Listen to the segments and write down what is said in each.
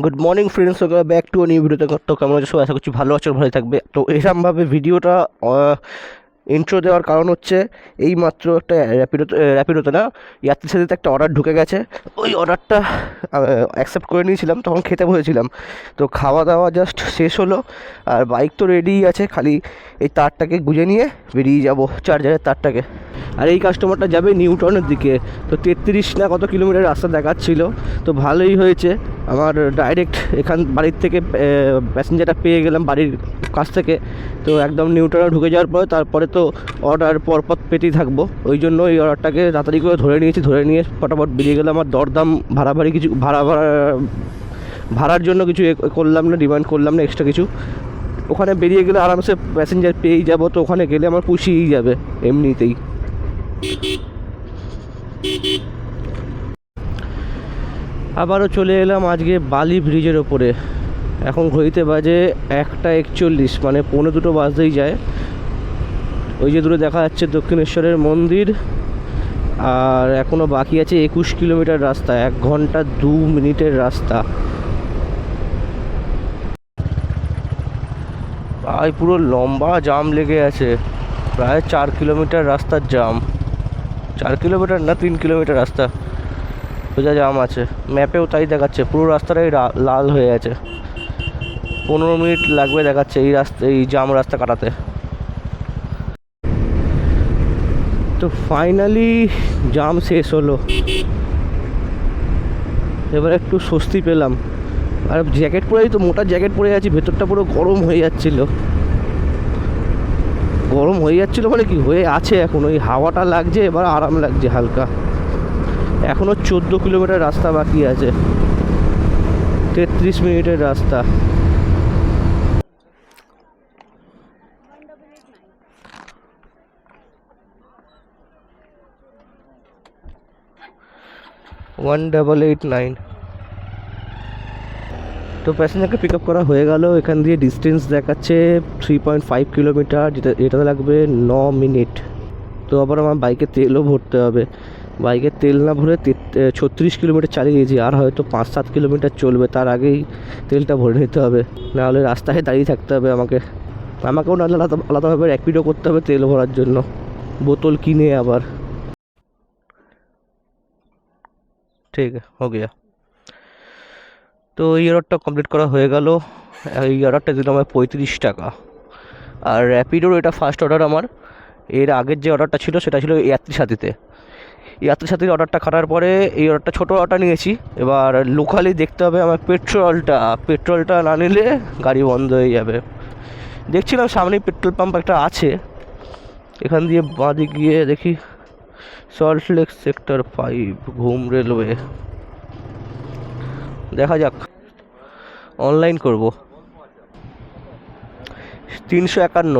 Good morning friends okay back to new ভিডিওতে তো কেমন আছো? আশা করছি ভালো আছো ভালো থাকবে। তো এরকমভাবে ভিডিওটা ইন্ট্রো দেওয়ার কারণ হচ্ছে এই মাত্র একটা র্যাপিডো র্যাপিডোতে না সাথে একটা অর্ডার ঢুকে গেছে। ওই অর্ডারটা অ্যাকসেপ্ট করে নিয়েছিলাম, তখন খেতে বসেছিলাম। তো খাওয়া দাওয়া জাস্ট শেষ হলো, আর বাইক তো রেডিই আছে, খালি এই তারটাকে গুঁজে নিয়ে বেরিয়ে যাব চার্জারের তারটাকে। আর এই কাস্টমারটা যাবে নিউ টাউনের দিকে। তো তেত্রিশ না কত কিলোমিটার রাস্তা দেখাচ্ছিল। তো ভালোই হয়েছে। আমার ডাইরেক্ট এখান, বাড়ির থেকে প্যাসেঞ্জারটা পেয়ে গেলাম বাড়ির কাছ থেকে। তো একদম নিউ টাউনে ঢুকে যাওয়ার পরে, তারপরে তো অর্ডার পরপর পেতেই থাকব। ওই জন্য এই অর্ডারটাকে তাড়াতাড়ি করে ধরে নিয়েছি, ধরে নিয়ে ফটাফট বেরিয়ে গেলাম। আর দরদাম ভাড়া ভাড়ি কিছু, ভাড়া ভাড়া, ভাড়ার জন্য কিছু করলাম না ডিমান্ড করলাম না এক্সট্রা কিছু। ওখানে বেরিয়ে গেলে আরামসে প্যাসেঞ্জার পেয়েই যাব। তো ওখানে গেলে আমার পুষিয়েই যাবে এমনিতেই। আবারও চলে এলাম আজকে বালি ব্রিজের ওপরে। এখন ঘড়িতে বাজে একটা একচল্লিশ মানে পৌনে দুটো বাজতেই যায়। ওই যে দূরে দেখা যাচ্ছে দক্ষিণেশ্বরের মন্দির, আর এখনও বাকি আছে একুশ কিলোমিটার রাস্তা, এক ঘণ্টা দু মিনিটের রাস্তা। প্রায় পুরো লম্বা জাম লেগে আছে, প্রায় চার কিলোমিটার রাস্তার জাম। চার কিলোমিটার না, তিন কিলোমিটার রাস্তা। সোজা জাম আছে, ম্যাপেও তাই দেখাচ্ছে, পুরো রাস্তাটাই লাল হয়ে আছে। পনেরো মিনিট লাগবে দেখাচ্ছে এই রাস্তা, এই জাম রাস্তা কাটাতে। তো ফাইনালি জাম শেষ হলো। এবার একটু স্বস্তি পেলাম। আর জ্যাকেট পরেই তো, মোটা জ্যাকেট পরে আছি, ভেতরটা পুরো গরম হয়ে যাচ্ছিল। গরম হয়ে যাচ্ছিল মানে কি, হয়ে আছে এখন, ওই হাওয়াটা লাগছে, এবার আরাম লাগছে হালকা। এখনও চোদ্দ কিলোমিটার রাস্তা বাকি আছে। তেত্রিশ মিনিটের রাস্তা। ওয়ান ডাবল এইট নাইন তো প্যাসেঞ্জারকে পিক আপ করা হয়ে গেল। এখান দিয়ে ডিস্টেন্স দেখাচ্ছে থ্রি পয়েন্ট ফাইভ কিলোমিটার যেটা এটাতে লাগবে ন মিনিট। তো আবার আমার বাইকে তেলও ভরতে হবে। বাইকের তেল না ভরে ছত্রিশ কিলোমিটার চালিয়েছি আর হয়তো পাঁচ সাত কিলোমিটার চলবে, তার আগেই তেলটা ভরে নিতে হবে। নাহলে রাস্তায় দাঁড়িয়ে থাকতে হবে আমাকে। আমাকেও নাহলে আলাদা, আলাদাভাবে র্যাপিডও করতে হবে তেল ভরার জন্য। বোতল কিনে আবার। ঠিক, হো গিয়া। তো এই অর্ডারটা কমপ্লিট করা হয়ে গেল। এই অর্ডারটা দিল আমার পঁয়ত্রিশ টাকা। আর র্যাপিডোর এটা ফার্স্ট অর্ডার আমার। এর আগের যে অর্ডারটা ছিল, সেটা ছিল ইয়াত্রী সাথীতে ইয়াত্রী সাথীর অর্ডারটা কাটার পরে এই অর্ডারটা ছোটো অর্ডার নিয়েছি। এবার লোকালি দেখতে হবে আমার পেট্রোলটা পেট্রোলটা না নিলে গাড়ি বন্ধ হয়ে যাবে। দেখছিলাম সামনেই পেট্রোল পাম্প একটা আছে। এখান দিয়ে বাঁধে গিয়ে দেখি। সল্টলেক সেক্টর ফাইভ ঘুম রেলওয়ে দেখা যাক। অনলাইন করব। তিনশো একান্ন।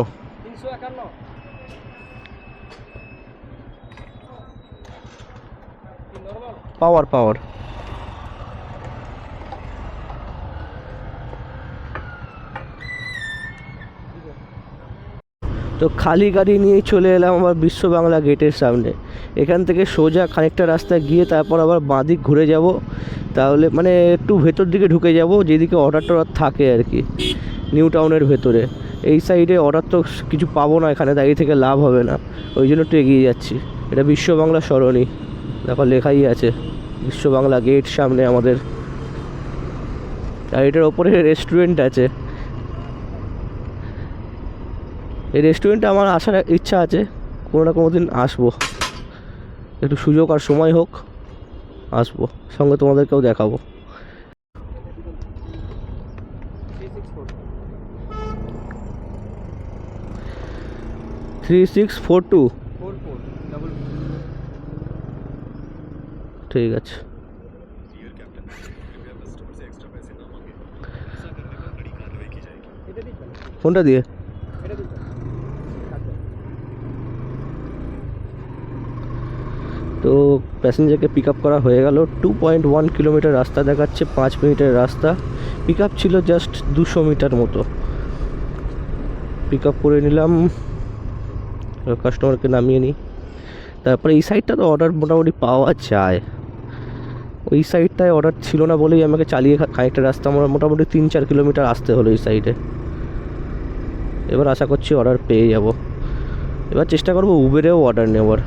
পাওয়ার পাওয়ার তো খালি গাড়ি নিয়ে চলে এলাম আমার বিশ্ব বাংলা গেটের সামনে। এখান থেকে সোজা খানিকটা রাস্তা গিয়ে তারপর আবার বাঁদিক ঘুরে যাব। তাহলে মানে একটু ভেতর দিকে ঢুকে যাব, যেদিকে অর্ডার টর্ডার থাকে আর কি, নিউ টাউনের ভেতরে। এই সাইডে অর্ডার তো কিছু পাবো না এখানে দাঁড়িয়ে থেকে লাভ হবে না। ওই জন্য একটু এগিয়ে যাচ্ছি। এটা বিশ্ব বাংলা সরণি, দেখো লেখাই আছে, বিশ্ব বাংলা গেট সামনে আমাদের। আর এটার ওপরে রেস্টুরেন্ট আছে। এই রেস্টুরেন্টে আমার আসার ইচ্ছা আছে, কোনো না কোনো দিন আসব। একটু সুযোগ আর সময় হোক, আসব, সঙ্গে তোমাদেরকেও দেখাবো। থ্রি সিক্স ফোর টু ঠিক আছে। ফোনটা দিয়ে এটা দিচ্ছেন তো প্যাসেঞ্জারকে পিক আপ করা হয়ে গেল। টু পয়েন্ট ওয়ান কিলোমিটার রাস্তা দেখাচ্ছে, পাঁচ মিনিটের রাস্তা। পিক আপ ছিল জাস্ট দুশো মিটার মতো। পিক আপ করে নিলাম। কাস্টমারকে নামিয়ে নিই। তারপরে এই সাইডটা তো অর্ডার মোটামুটি পাওয়া যায়। ওই সাইডটায় অর্ডার ছিল না বলেই আমাকে চালিয়ে খানিকটা রাস্তা আমার মোটামুটি তিন চার কিলোমিটার আসতে হলো এই সাইডে এবার আশা করছি অর্ডার পেয়ে যাব। এবার চেষ্টা করব উবেরেও অর্ডার নেওয়ার।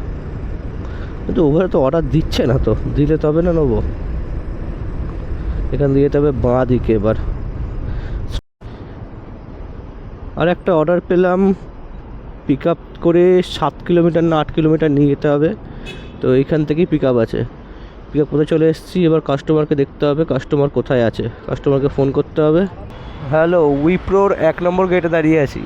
কিন্তু উবেরে তো অর্ডার দিচ্ছে না তো। দিলে তবে না নেব। এখান দিয়ে যেতে হবে বাঁ দিকে এবার। আর একটা অর্ডার পেলাম পিক আপ করে সাত কিলোমিটার না আট কিলোমিটার নিয়ে যেতে হবে। তো এইখান থেকেই পিক আপ আছে। পিক আপ করে চলে এসেছি, এবার কাস্টমারকে দেখতে হবে কাস্টমার কোথায় আছে। কাস্টমারকে ফোন করতে হবে। হ্যালো উইপ্রোর এক নম্বর গেটে দাঁড়িয়ে আছি।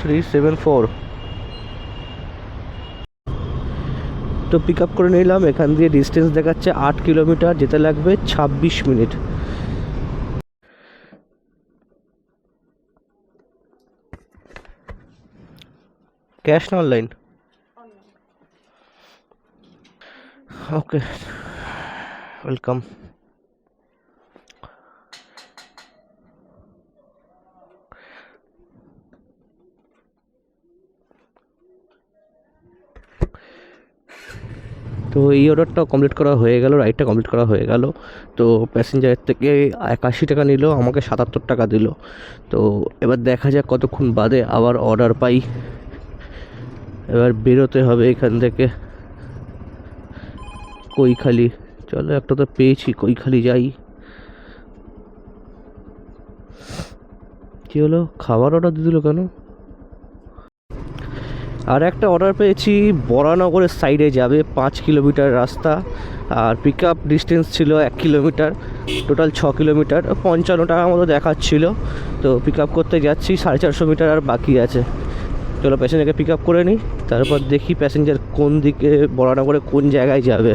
থ্রি সেভেন ফোর তো পিক আপ করে নিলাম, এখান দিয়ে ডিস্টেন্স দেখাচ্ছে আট কিলোমিটার, যেতে লাগবে ছাব্বিশ মিনিট। ক্যাশ না অনলাইন ওকে ওয়েলকাম তো এই অর্ডারটা কমপ্লিট করা হয়ে গেল রাইডটা কমপ্লিট করা হয়ে গেল। তো প্যাসেঞ্জারের থেকে একাশি টাকা নিল, আমাকে সাতাত্তর টাকা দিল। তো এবার দেখা যাক কতক্ষণ বাদে আবার অর্ডার পাই। এবার বেরোতে হবে এখান থেকে। কৈখালি, চলো একটা তো পেয়েছি, কৈখালি যাই। কী হলো? খাবার অর্ডার দিয়ে দিল কেন? আর একটা অর্ডার পেয়েছি বরানগরের সাইডে যাবে পাঁচ কিলোমিটার রাস্তা। আর পিক আপ ডিস্টেন্স ছিল এক কিলোমিটার টোটাল ছ কিলোমিটার পঞ্চান্ন টাকার মতো দেখাচ্ছিল। তো পিক আপ করতে যাচ্ছি সাড়ে চারশো মিটার আর বাকি আছে। চলো প্যাসেঞ্জারকে পিক আপ করে নিই তারপর দেখি প্যাসেঞ্জার কোন দিকে বরানগরে কোন জায়গায় যাবে।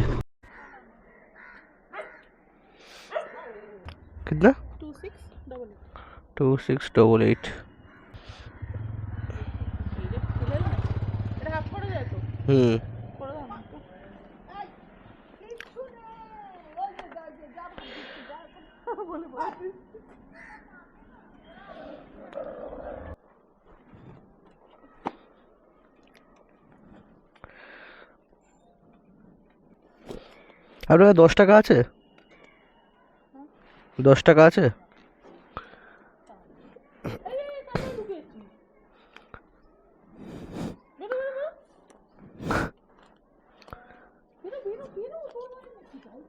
না টু সিক্স ডবল এইট হুম। আপনার দশ টাকা আছে দশ টাকা আছে এই, এই, এই, কানে ঢুকে এসছি। বেরো, বেরো, বেরো। বেরো, বেরো, বেরো, তোর মানে নাকি যাই?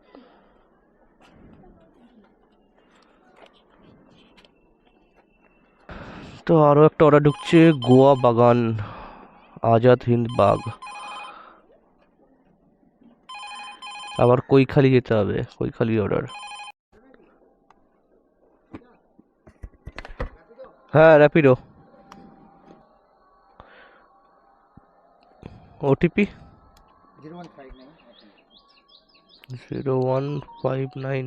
তো আরও একটা অর্ডার ঢুকছে গোয়া বাগান আজাদ হিন্দ বাগ। আবার কৈখালি যেতে হবে কৈখালি অর্ডার হ্যাঁ Rapido OTP zero one five nine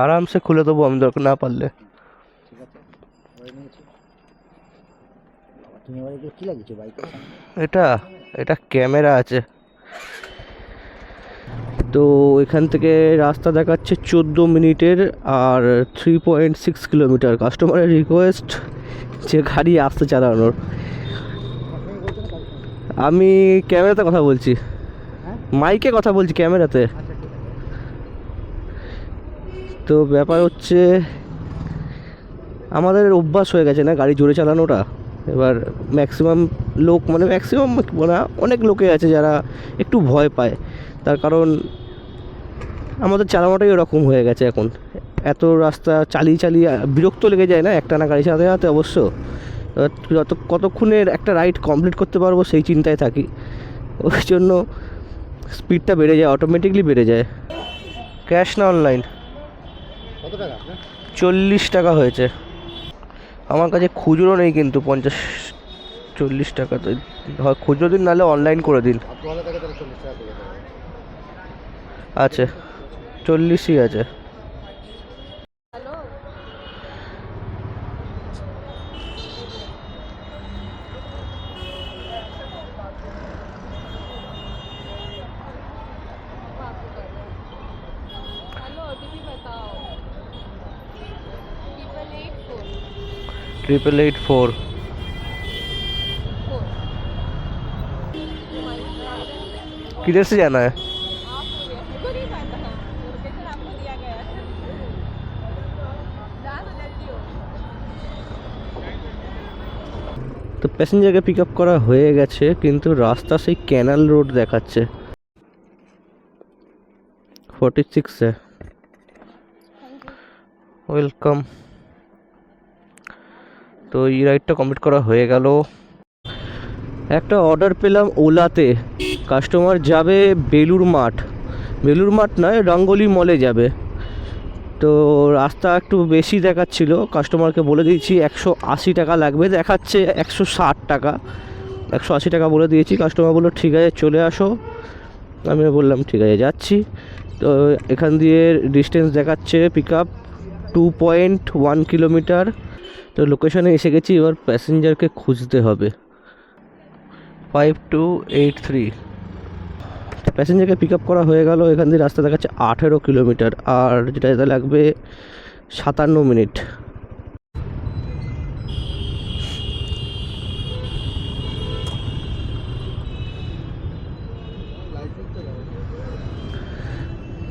আরামসে খুলে দেবো আমি দরকার না পারলে। এটা এটা ক্যামেরা আছে। তো এখান থেকে রাস্তা দেখাচ্ছে চোদ্দ মিনিটের আর থ্রি পয়েন্ট সিক্স কিলোমিটার কাস্টমারের রিকোয়েস্ট যে গাড়ি আসতে চালানোর? আমি ক্যামেরাতে কথা বলছি। হ্যাঁ? মাইকে কথা বলছি ক্যামেরাতে। তো ব্যাপার হচ্ছে, আমাদের অভ্যাস হয়ে গেছে না গাড়ি জোরে চালানোটা? এবার ম্যাক্সিমাম লোক মানে ম্যাক্সিমাম না অনেক লোকে আছে যারা একটু ভয় পায়। তার কারণ আমাদের চালানোটাই ওরকম হয়ে গেছে এখন। এত রাস্তা চালিয়ে চালিয়ে, বিরক্ত লেগে যায় না একটা না গাড়ি চালাতে চালাতে অবশ্য? যত কতক্ষণের একটা রাইড কমপ্লিট করতে পারব সেই চিন্তায় থাকি। ওই জন্য স্পিডটা বেড়ে যায় অটোমেটিকলি বেড়ে যায়। ক্যাশ না অনলাইন চল্লিশ টাকা হয়েছে। আমার কাছে খুচরো নেই কিন্তু পঞ্চাশ চল্লিশ টাকা তো হয় খুচরো দিন নাহলে অনলাইন করে দিন। আছে চল্লিশই আছে। दिया गया है जा तो जल्दी हो তো প্যাসেঞ্জারকে পিক আপ করা হয়ে গেছে কিন্তু রাস্তা সেই ক্যানাল রোড দেখাচ্ছে ফর্টি সিক্সে ওয়েলকাম তো এই রাইডটা কমপ্লিট করা হয়ে গেল। একটা অর্ডার পেলাম ওলাতে। কাস্টমার যাবে বেলুর মাঠ। বেলুর মাঠ নয়, রঙ্গলি মলে যাবে। তো রাস্তা একটু বেশি দেখাচ্ছিল। কাস্টমারকে বলে দিয়েছি, একশো আশি টাকা লাগবে। দেখাচ্ছে একশো ষাট টাকা। একশো আশি টাকা বলে দিয়েছি। কাস্টমার বলল, ঠিক আছে, চলে আসো। আমি বললাম, ঠিক আছে, যাচ্ছি। তো এখান দিয়ে ডিস্টেন্স দেখাচ্ছে pick up two point one kilometre তো লোকেশনে এসে গেছি, এবার প্যাসেঞ্জারকে খুঁজতে হবে। ফাইভ টু এইট থ্রি প্যাসেঞ্জারকে পিক আপ করা হয়ে গেল, এখান দিয়ে রাস্তা দেখাচ্ছে আঠেরো কিলোমিটার আর যেটা যেতে লাগবে সাতান্ন মিনিট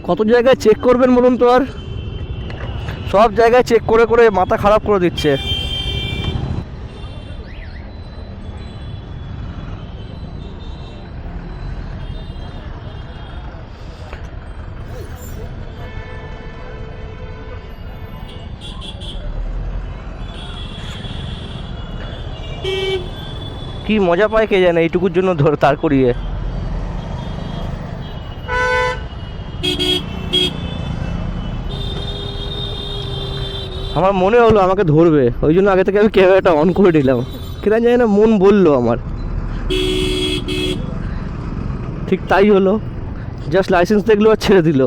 কত জায়গায় চেক করবেন বলুন তো আর? সব জায়গায় চেক করে করে মাথা খারাপ করে দিচ্ছে। কি মজা পায় কে জানে, এইটুকুর জন্য ধর, তার করিয়ে। আমার মনে হলো আমাকে ধরবে, ওই জন্য আগে থেকে আমি ক্যামেরাটা অন করে দিলাম কেন জানি না মন বলল আমার। ঠিক তাই হলো জাস্ট লাইসেন্স দেখল আর ছেড়ে দিল।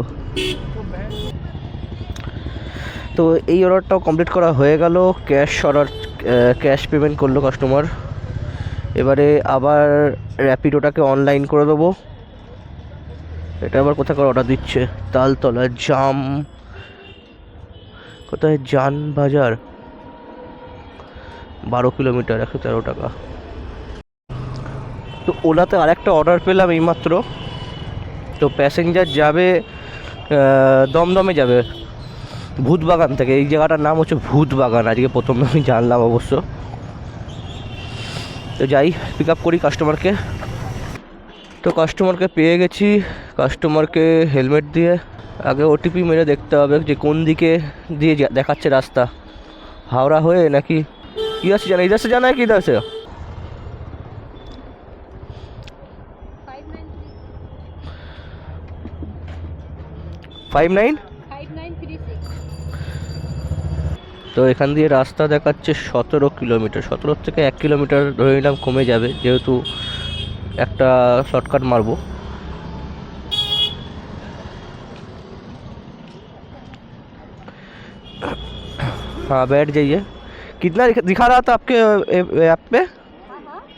তো এই অর্ডারটাও কমপ্লিট করা হয়ে গেল ক্যাশ অর্ডার ক্যাশ পেমেন্ট করল কাস্টমার এবারে আবার র্যাপিডোটাকে অনলাইন করে দেবো। এটা আবার কোথাকার অর্ডার দিচ্ছে, তালতলা, জাম। কোথায়? জান বাজার বারো কিলোমিটার, একশো তেরো টাকা। তো ওলাতে আরেকটা অর্ডার পেলাম এইমাত্র। তো প্যাসেঞ্জার যাবে দমদমে যাবে। ভূতবাগান থেকে। এই জায়গাটার নাম হচ্ছে ভূতবাগান। আজকে প্রথম আমি জানলাম অবশ্য। তো যাই পিক আপ করি কাস্টমারকে তো কাস্টমারকে পেয়ে গেছি। কাস্টমারকে হেলমেট দিয়ে। আগে ওটিপি মেরে দেখতে হবে যে কোন দিকে দিয়ে দেখাচ্ছে রাস্তা। হাওড়া হয়ে নাকি কি আসছে জানা ইদাসে জানা কি ইদাসে ফাইভ নাইন তো এখান দিয়ে রাস্তা দেখাচ্ছে সতেরো কিলোমিটার। সতেরো থেকে এক কিলোমিটার ধরে নিলাম কমে যাবে, যেহেতু একটা শর্টকাট মারবো। हाँ बैठ जाइए। कितना दिखा रहा था आपके ऐप पे?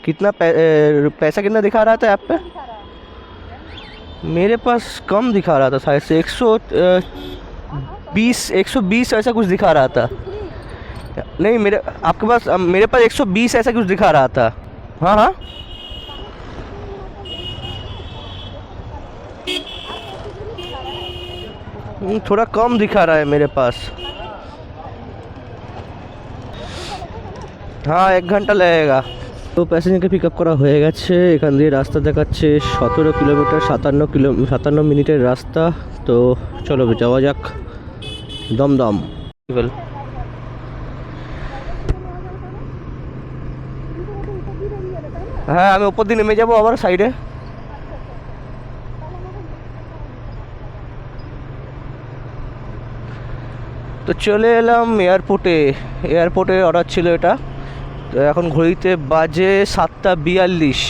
कितना पैसा कितना दिखा रहा था ऐप पे? मेरे पास कम दिखा रहा था शायद से एक सौ बीस एक सौ बीस ऐसा कुछ दिखा रहा था। नहीं मेरे आपके पास मेरे पास एक सौ बीस ऐसा कुछ दिखा रहा था। हाँ हाँ। हम्म, थोड़ा कम दिखा रहा है मेरे पास। হ্যাঁ এক ঘণ্টা লেগেগা। তো প্যাসেঞ্জারকে পিক আপ করা হয়ে গেছে। এখান দিয়ে রাস্তা দেখাচ্ছে সতেরো কিলোমিটার সাতান্ন কিলো সাতান্ন মিনিটের রাস্তা। তো চলো যাওয়া যাক। দমদম। হ্যাঁ আমি ওপর দিয়ে নেমে যাব আবার সাইডে তো চলে এলাম এয়ারপোর্টে এয়ারপোর্টে অর্ডার ছিল এটা। তো এখন ঘড়িতে বাজে সাতটা বিয়াল্লিশ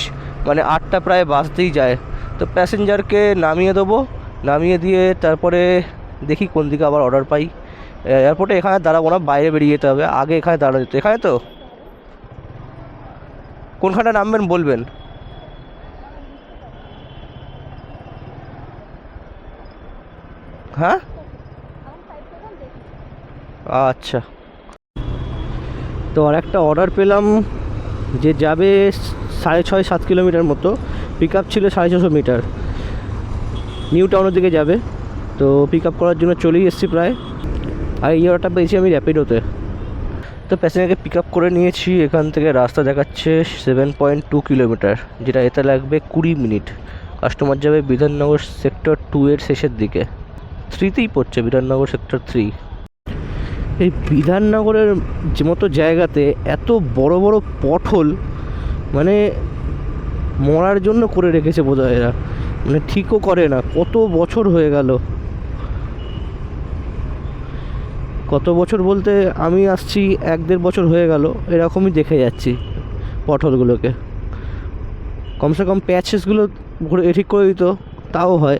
মানে আটটা প্রায় বাজতেই যায়। তো প্যাসেঞ্জারকে নামিয়ে দেবো, নামিয়ে দিয়ে তারপরে দেখি কোন দিকে আবার অর্ডার পাই। এয়ারপোর্টে এখানে দাঁড়াবো না, বাইরে বেরিয়ে যেতে হবে, আগে এখানে দাঁড়ানো যেত। এখানে তো? কোনখানটা নামবেন বলবেন? হ্যাঁ? আচ্ছা। তো আর একটা অর্ডার পেলাম যে যাবে সাড়ে ছয়, সাত কিলোমিটার মতো। পিক আপ ছিল সাড়ে ছশো মিটার। নিউ টাউনের দিকে যাবে। তো পিক আপ করার জন্য চলেই এসেছি প্রায়। আর এই অর্ডারটা পেয়েছি আমি র্যাপিডোতে তো প্যাসেঞ্জারকে পিক আপ করে নিয়েছি। এখান থেকে রাস্তা দেখাচ্ছে সেভেন পয়েন্ট টু কিলোমিটার, যেটা এতে লাগবে কুড়ি মিনিট। কাস্টমার যাবে বিধাননগর সেক্টর টু এর শেষের দিকে। থ্রিতেই পড়ছে বিধাননগর সেক্টর থ্রি এই বিধাননগরের যে মতো জায়গাতে এত বড় বড় পটহোল মানে মরার জন্য করে রেখেছে বোধহয় এরা। মানে ঠিকও করে না। কত বছর হয়ে গেল। কত বছর বলতে আমি আসছি, এক দেড় বছর হয়ে গেল, এরকমই দেখে যাচ্ছি পটলগুলোকে। কমসে কম প্যাচেসগুলো ঘুরে ঠিক করে দিত, তাও হয়।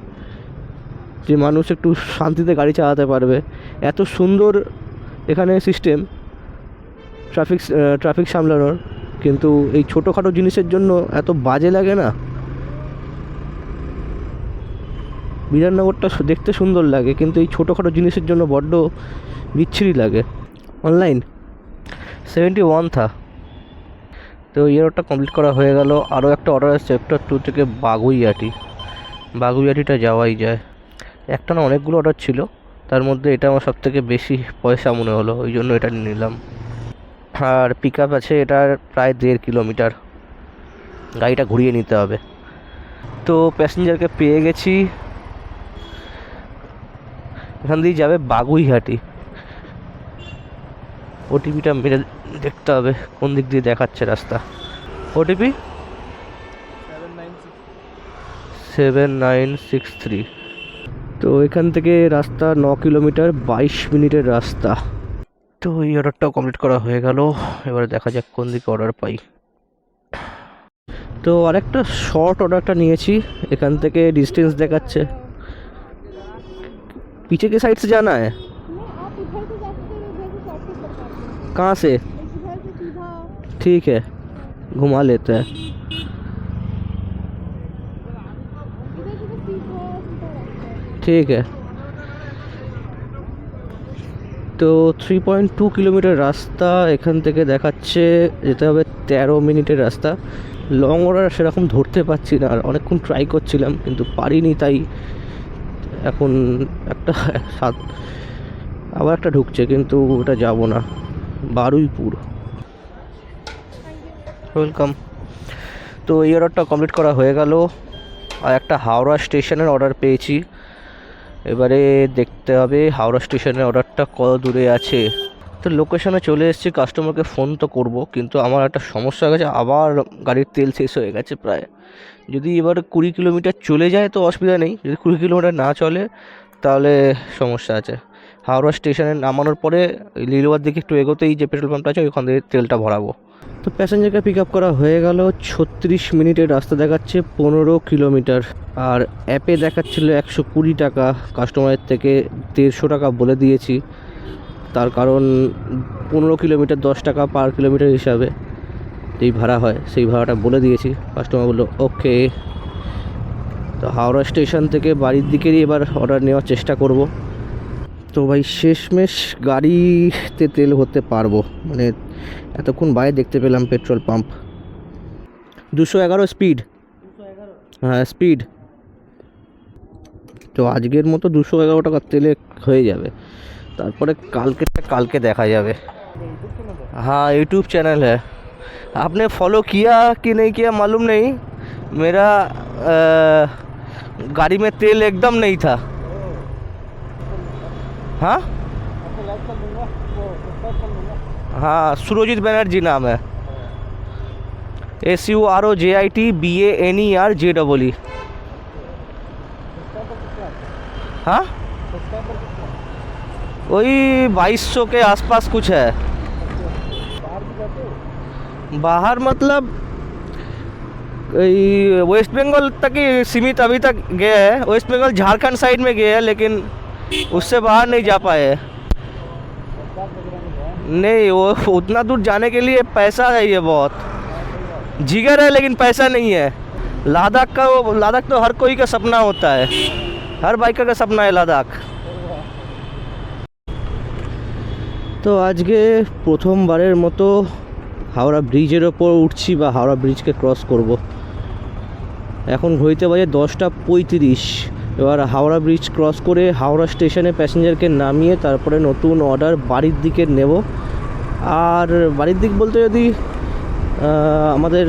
যে মানুষ একটু শান্তিতে গাড়ি চালাতে পারবে। এত সুন্দর এখানে সিস্টেম ট্রাফিক ট্রাফিক সামলানোর। কিন্তু এই ছোটোখাটো জিনিসের জন্য এত বাজে লাগে না? বিধাননগরটা দেখতে সুন্দর লাগে, কিন্তু এই ছোটোখাটো জিনিসের জন্য বড্ড বিচ্ছিরি লাগে। অনলাইন সেভেন্টি ওয়ান থা। তো এই অর্ডারটা কমপ্লিট করা হয়ে গেল। আরও একটা অর্ডার আছে সেক্টর টু থেকে বাগুইয়াটি। বাগুইয়াটিটা যাওয়াই যায়। একটা না অনেকগুলো অর্ডার ছিল। তার মধ্যে এটা আমার সবথেকে বেশি পয়সা মনে হলো ওই জন্য এটা নিলাম। আর পিক আপ আছে এটার প্রায় দেড় কিলোমিটার। গাড়িটা ঘুরিয়ে নিতে হবে। তো প্যাসেঞ্জারকে পেয়ে গেছি। এখান দিয়ে যাবে বাগুইহাটি। ওটিপিটা মেরে দেখতে হবে কোন দিক দিয়ে দেখাচ্ছে রাস্তা। OTP seven nine six three তো এখান থেকে রাস্তা ন কিলোমিটার বাইশ মিনিটের রাস্তা তো এই অর্ডারটাও কমপ্লিট করা হয়ে গেল এবারে দেখা যাক কোন দিকে অর্ডার পাই তো আরেকটা শর্ট অর্ডারটা নিয়েছি এখান থেকে ডিস্টেন্স দেখাচ্ছে पीछे के साइड से जाना है नहीं आप इधर से जा सकते हो इधर से शॉर्टकट बता दो कहाँ से इधर से सीधा ठीक है घुमा लेते हैं रास्ता है ঠিক আছে তো থ্রি পয়েন্ট টু কিলোমিটার রাস্তা এখান থেকে দেখাচ্ছে যেতে হবে তেরো মিনিটের রাস্তা লং অর্ডার সেরকম ধরতে পারছি না আর অনেকক্ষণ ট্রাই করছিলাম কিন্তু পারিনি তাই এখন একটা সাত আবার একটা ঢুকছে কিন্তু ওটা যাব না বারুইপুর ওয়েলকাম তো এই অর্ডারটা কমপ্লিট করা হয়ে গেল আর একটা হাওড়া স্টেশনের অর্ডার পেয়েছি এবারে দেখতে হবে হাওড়া স্টেশনের অর্ডারটা কত দূরে আছে। তো লোকেশনে চলে এসেছি কাস্টমারকে ফোন তো করব, কিন্তু আমার একটা সমস্যা হয়ে গেছে, আবার গাড়ির তেল শেষ হয়ে গেছে প্রায়। যদি এবার কুড়ি কিলোমিটার চলে যায় তো অসুবিধা নেই, যদি কুড়ি কিলোমিটার না চলে, তাহলে সমস্যা আছে। হাওড়া স্টেশনে নামানোর পরে, লিলুয়ার দিকে একটু এগোতেই যে পেট্রোল পাম্পটা আছে, ওইখান থেকে তেলটা ভরাবো। তো প্যাসেঞ্জারকে পিক আপ করা হয়ে গেল। ছত্রিশ মিনিটের রাস্তা দেখাচ্ছে পনেরো কিলোমিটার। আর অ্যাপে দেখাচ্ছিল একশো কুড়ি টাকা। কাস্টমারের থেকে দেড়শো টাকা বলে দিয়েছি। তার কারণ পনেরো কিলোমিটার, দশ টাকা পার কিলোমিটার হিসাবে যেই ভাড়া হয়, সেই ভাড়াটা বলে দিয়েছি। কাস্টমার বলল ওকে তো হাওড়া স্টেশন থেকে বাড়ির দিকেরই এবার অর্ডার নেওয়ার চেষ্টা করব। তো ভাই, শেষমেশ গাড়িতে তেল ভরতে পারব। মানে এতক্ষণ বাইরে দেখতে পেলাম পেট্রোল পাম্প দুশো এগারো স্পিড হ্যাঁ স্পিড তো আজকের মতো দুশো এগারো টাকার তেলে হয়ে যাবে তারপরে কালকে কালকে দেখা যাবে হ্যাঁ यूट्यूब चैनल है आपने फॉलो किया कि नहीं किया मालूम नहीं मेरा अ, गाड़ी में तेल एकदम नहीं था हाँ हाँ सुरोजित बनर्जी नाम है। S U R O J I T B A N E R J double E हाँ? वही बाईस सौ के आसपास कुछ है। बाहर मतलब वेस्ट बंगाल तक ही सीमित अभी तक गए हैं। वेस्ट बंगाल झारखंड साइड में गए हैं लेकिन उससे बाहर नहीं जा पाए हैं। नहीं वो उतना दूर जाने के लिए पैसा है ये बहुत जिगर है लेकिन पैसा नहीं है लद्दाख का वो लद्दाख तो हर कोई का सपना होता है हर बाइकर का सपना है लद्दाख তো আজকে প্রথমবারের মতো হাওড়া ব্রিজের ওপর উঠছি বা হাওড়া ব্রিজকে ক্রস করব এখন ঘড়িতে বাজে দশটা পঁয়ত্রিশ এবার হাওড়া ব্রিজ ক্রস করে হাওড়া স্টেশনে প্যাসেঞ্জারকে নামিয়ে তারপরে নতুন অর্ডার বাড়ির দিকে নেব। আর বাড়ির দিক বলতে যদি আমাদের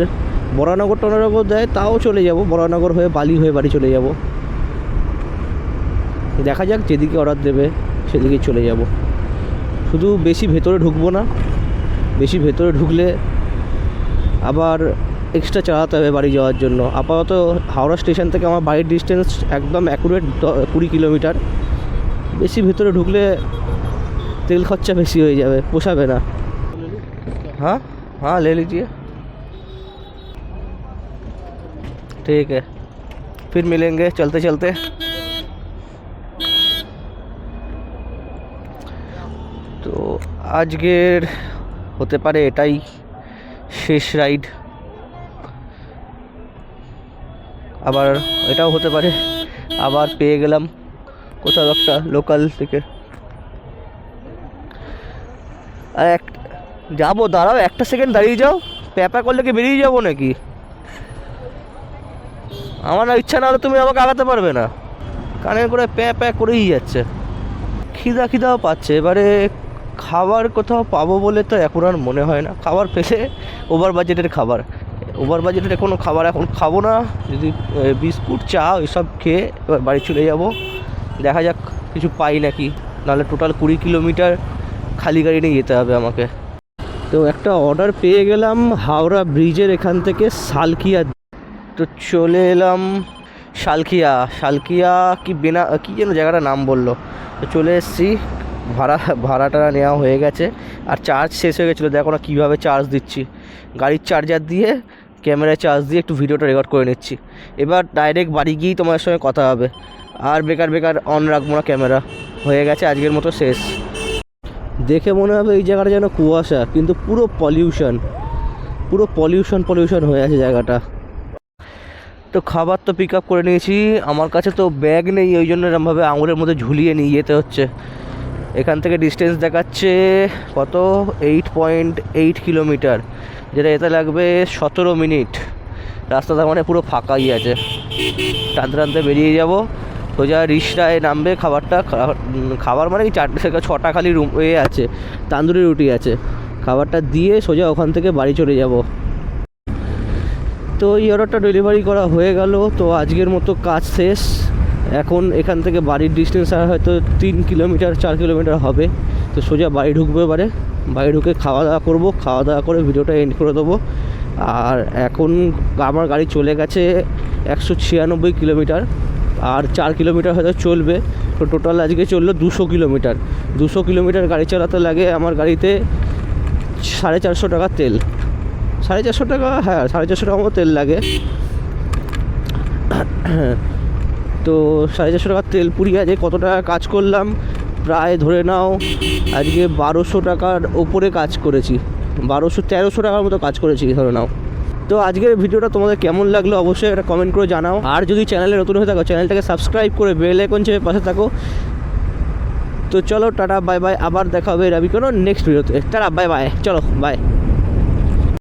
বরানগর টনানগর দেয় তাও চলে যাব। বরানগর হয়ে বালি হয়ে বাড়ি চলে যাব। দেখা যাক যেদিকে অর্ডার দেবে, সেদিকে চলে যাব। শুধু বেশি ভেতরে ঢুকবো না, বেশি ভেতরে ঢুকলে আবার এক্সট্রা চালাতে হবে বাড়ি যাওয়ার জন্য আপাতত হাওড়া স্টেশন থেকে আমার বাড়ির ডিস্টেন্স একদম অ্যাকুরেট কুড়ি কিলোমিটার বেশি ভেতরে ঢুকলে তেল খরচা বেশি হয়ে যাবে পোষাবে না হ্যাঁ হ্যাঁ ले लीजिए ठीक है फिर मिलेंगे चलते चलते তো আজকের হতে পারে এটাই শেষ রাইড আবার এটাও হতে পারে। আবার পেয়ে গেলাম কোথাও একটা লোকাল থেকে। আর এক, যাব, দাঁড়াও, একটা সেকেন্ড দাঁড়িয়ে যাও। প্যাপা করলে কি বেরিয়ে যাব নাকি? আমার না ইচ্ছা না হলে তুমি আমাকে আগাতে পারবে না। কানের করে প্যা প্যা করেই যাচ্ছে। খিদা খিদাও পাচ্ছে। এবারে খাবার কোথাও পাবো বলে তো এখন আর মনে হয় না। খাবার পেলে ওভার বাজেটের খাবার। ওভার বাজেটের কোনো খাবার এখন খাব না। যদি বিস্কুট, চা, এসব খেয়ে এবার বাড়ি চলে যাব। দেখা যাক, কিছু পাই নাকি। নাহলে টোটাল কুড়ি কিলোমিটার খালি গাড়ি নিয়ে যেতে হবে আমাকে। তো একটা অর্ডার পেয়ে গেলাম হাওড়া ব্রিজের এখান থেকে সালকিয়া। তো চলে এলাম শালকিয়া শালকিয়া কি বেনা, কী যেন জায়গাটার নাম বলল। তো চলে এসেছি। ভাড়া, ভাড়াটা নেওয়া হয়ে গেছে। আর চার্জ শেষ হয়ে গেছিল। দেখো না কীভাবে চার্জ দিচ্ছি। গাড়ির চার্জার দিয়ে ক্যামেরায় চার্জ দিয়ে একটু ভিডিওটা রেকর্ড করে নিচ্ছি। এবার ডাইরেক্ট বাড়ি গিয়েই তোমার সঙ্গে কথা হবে। আর বেকার বেকার অন রাখব না ক্যামেরা হয়ে গেছে আজকের মতো শেষ। দেখে মনে হবে এই জায়গাটা যেন কুয়াশা, কিন্তু পুরো পলিউশন পুরো পলিউশন পলিউশন হয়ে আছে জায়গাটা। তো খাবার তো পিক আপ করে নিয়েছি। আমার কাছে তো ব্যাগ নেই, ওই জন্য এরমভাবে আঙুলের মধ্যে ঝুলিয়ে নিয়ে যেতে হচ্ছে। এখান থেকে ডিস্টেন্স দেখাচ্ছে কত? এইট পয়েন্ট এইট কিলোমিটার যেটা এতে লাগবে সতেরো মিনিট। রাস্তাটা মানে পুরো ফাঁকাই আছে। টানতে টানতে বেরিয়ে যাব। সোজা রিসটায় নামবে খাবারটা। খাবার মানে কি? চারটে ছটা খালি রুম এ আছে। তান্দুরি রুটি আছে। খাবারটা দিয়ে সোজা ওখান থেকে বাড়ি চলে যাব। তো এই অর্ডারটা ডেলিভারি করা হয়ে গেল। তো আজকের মতো কাজ শেষ। এখন এখান থেকে বাড়ির ডিস্টেন্স আর হয়তো তিন কিলোমিটার চার কিলোমিটার হবে। তো সোজা বাড়ি ঢুকবো এবারে। বাড়ি ঢুকে খাওয়া দাওয়া করব। খাওয়া দাওয়া করে ভিডিওটা এন্ড করে দেবো। আর এখন আমার গাড়ি চলে গেছে একশো ছিয়ানব্বই কিলোমিটার। আর চার কিলোমিটার হয়তো চলবে। তো টোটাল আজকে চলল দুশো কিলোমিটার। দুশো কিলোমিটার গাড়ি চালাতে লাগে আমার গাড়িতে সাড়ে চারশো টাকা তেল। সাড়ে চারশো টাকা হ্যাঁ সাড়ে চারশো টাকা মতো তেল লাগে। তো সাড়ে চারশো টাকার তেল পুড়িয়ে আছে কত টাকা কাজ করলাম? প্রায় ধরে নাও, আজকে বারোশো টাকার ওপরে কাজ করেছি। বারোশো, তেরোশো টাকার মতো কাজ করেছি, ধরে নাও। তো আজকের ভিডিওটা তোমাদের কেমন লাগল অবশ্যই একটা কমেন্ট করে জানাও। আর যদি চ্যানেলে নতুন হয়ে থাকো চ্যানেলটাকে সাবস্ক্রাইব করে বেল আইকন চেপে পাশে থাকো। তো চলো, টাটা বাই বাই আবার দেখা হবে রবি কোনো নেক্সট ভিডিওতে টাটা বাই বাই চলো বাই